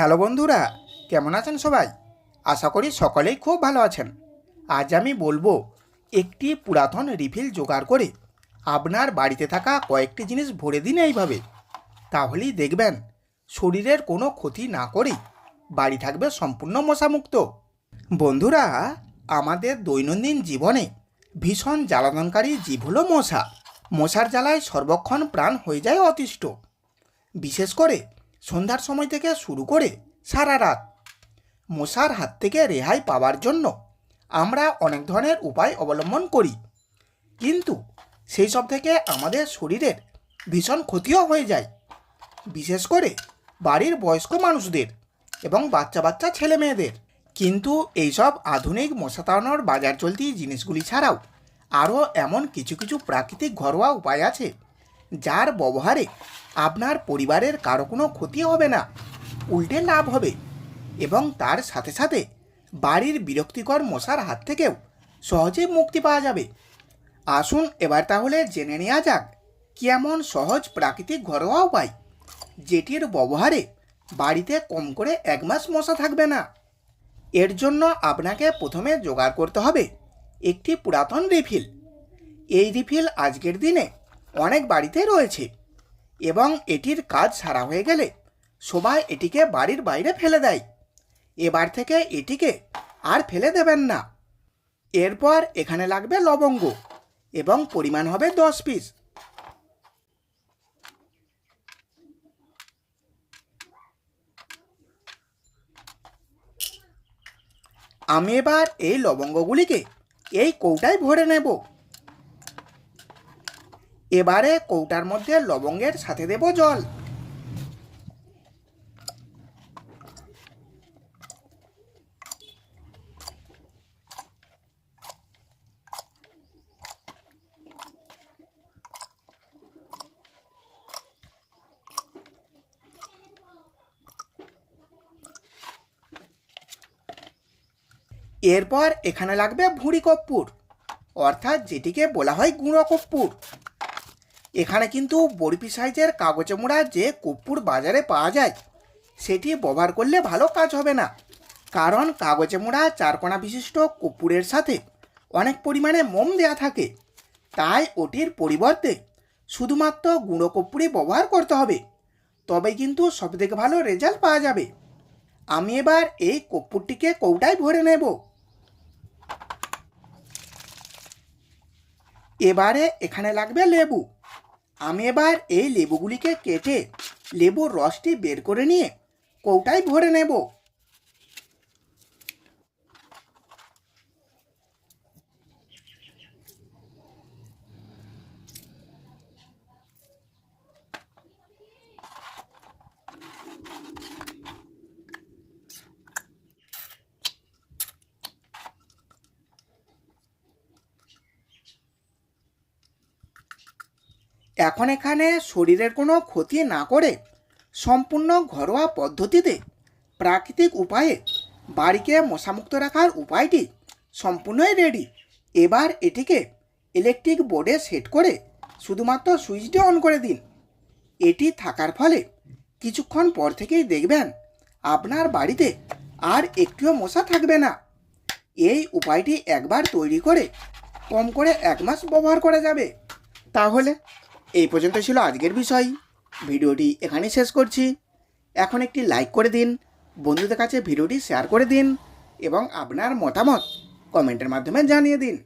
Hello বন্ধুরা, কেমন আছেন সবাই? আশা করি সকলেই খুব ভালো আছেন। আজ আমি বলব একটি পুরাতন রিফিল জোগাড় করে আপনার বাড়িতে থাকা কয়েকটি জিনিস ভরে দিন এইভাবে। তাহলেই দেখবেন শরীরের কোনো ক্ষতি না করেই বাড়ি থাকবে সম্পূর্ণ মশামুক্ত। বন্ধুরা, আমাদের দৈনন্দিন জীবনে ভীষণ জ্বালাতনকারী জীব হলো মশা। মশার জ্বালায় সর্বক্ষণ প্রাণ হয়ে যায় অতিষ্ঠ। বিশেষ করে সন্ধ্যার সময় থেকে শুরু করে সারা রাত। মশার হাত থেকে রেহাই পাওয়ার জন্য আমরা অনেক ধরনের উপায় অবলম্বন করি। কিন্তু সেই সব থেকে আমাদের শরীরের ভীষণ ক্ষতিও হয়ে যায়। বিশেষ করে বাড়ির বয়স্ক মানুষদের এবং বাচ্চা বাচ্চা ছেলে মেয়েদের কিন্তু এইসব আধুনিক মশা তাড়ানোর বাজার চলতি জিনিসগুলি ছাড়াও আরও এমন কিছু কিছু প্রাকৃতিক ঘরোয়া উপায় আছে যার ব্যবহারে আপনার পরিবারের কারও কোনো ক্ষতি হবে না, উল্টে লাভ হবে এবং তার সাথে সাথে বাড়ির বিরক্তিকর মশার হাত থেকেও সহজে মুক্তি পাওয়া যাবে। আসুন এবার তাহলে জেনে নেওয়া যাক কেমন সহজ প্রাকৃতিক ঘরোয়া উপায়, যেটির ব্যবহারে বাড়িতে কম করে এক মাস মশা থাকবে না। এর জন্য আপনাকে প্রথমে জোগাড় করতে হবে একটি পুরাতন রিফিল। এই রিফিল আজকের দিনে অনেক বাড়িতে রয়েছে এবং এটির কাজ সারা হয়ে গেলে সবাই এটিকে বাড়ির বাইরে ফেলে দেয়। এবার থেকে এটিকে আর ফেলে দেবেন না। এরপর এখানে লাগবে লবঙ্গ এবং পরিমাণ হবে দশ পিস। আমি এবার এই লবঙ্গগুলিকে এই কৌটায় ভরে নেব। এবারে কৌটার মধ্যে লবঙ্গের সাথে দেব জল। এরপর এখানে লাগবে ভুঁড়ি কর্পূর অর্থাৎ যেটিকে বলা হয় গুঁড়ো কর্পূর এখানে কিন্তু বরফি সাইজের কাগজে মোড়া যে কর্পূর বাজারে পাওয়া যায়, সেটি ব্যবহার করলে ভালো কাজ হবে না। কারণ কাগজে মোড়া চারকোনা বিশিষ্ট কর্পূরের সাথে অনেক পরিমাণে মোম দেয়া থাকে। তাই ওটির পরিবর্তে শুধুমাত্র গুঁড়ো কর্পূরই ব্যবহার করতে হবে। তবে কিন্তু সবথেকে ভালো রেজাল্ট পাওয়া যাবে। আমি এবার এই কর্পূরটিকে কৌটায় ভরে নেব। এবারে এখানে লাগবে লেবু। আমি এবার এই লেবুগুলিকে কেটে লেবুর রসটি বের করে নিয়ে কৌটায় ভরে নেব। এখন এখানে শরীরের কোনো ক্ষতি না করে সম্পূর্ণ ঘরোয়া পদ্ধতিতে প্রাকৃতিক উপায়ে বাড়িকে মশামুক্ত রাখার উপায়টি সম্পূর্ণই রেডি এবার এটিকে ইলেকট্রিক বোর্ডে সেট করে শুধুমাত্র সুইচটি অন করে দিন। এটি থাকার ফলে কিছুক্ষণ পর থেকেই দেখবেন আপনার বাড়িতে আর একটিও মশা থাকবে না। এই উপায়টি একবার তৈরি করে কম করে এক মাস ব্যবহার করা যাবে। তাহলে এই পর্যন্ত ছিল আজকের বিষয়। ভিডিওটি এখানে শেষ করছি। এখন একটি লাইক করে দিন, বন্ধুদের কাছে ভিডিওটি শেয়ার করে দিন এবং আপনার মতামত কমেন্টের মাধ্যমে জানিয়ে দিন।